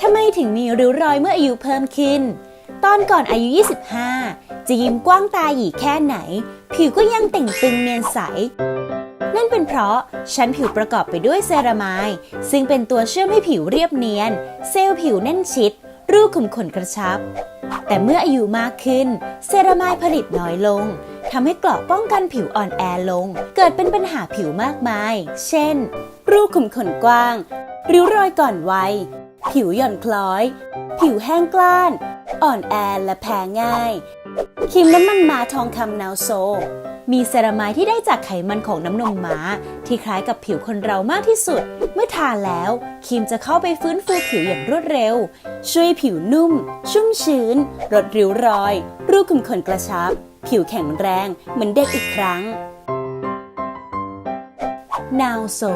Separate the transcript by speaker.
Speaker 1: ทำไมถึงมีริ้วรอยเมื่ออายุเพิ่มขึ้น ตอนก่อนอายุ 25 จะยิ้มกว้างตาหยีแค่ไหน ผิวก็ยังเต่งตึงเนียนใส นั่นเป็นเพราะชั้นผิวประกอบไปด้วยเซรามาย ซึ่งเป็นตัวเชื่อมให้ผิวเรียบเนียน เซลล์ผิวแน่นชิด รูขุมขนกระชับ แต่เมื่ออายุมากขึ้น เซรามายผลิตน้อยลง ทำให้เกราะป้องกันผิวอ่อนแอลง เกิดเป็นปัญหาผิวมากมาย เช่น รูขุมขนกว้าง ริ้วรอยก่อนวัย ผิวหย่อนคล้อย ผิวแห้งกล้าน อ่อนแอและแพ้ง่าย ครีมน้ำมันม้าทองคำนาวโซ มีเซรามายที่ได้จากไขมันของน้ำนมม้า ที่คล้ายกับผิวคนเรามากที่สุด เมื่อทาแล้วครีมจะเข้าไปฟื้นฟูผิวอย่างรวดเร็ว ช่วยผิวนุ่ม ชุ่มชื้นลดริ้วรอย รูขุมขนกระชับ ผิวแข็งแรงเหมือนเด็กอีกครั้ง Now so.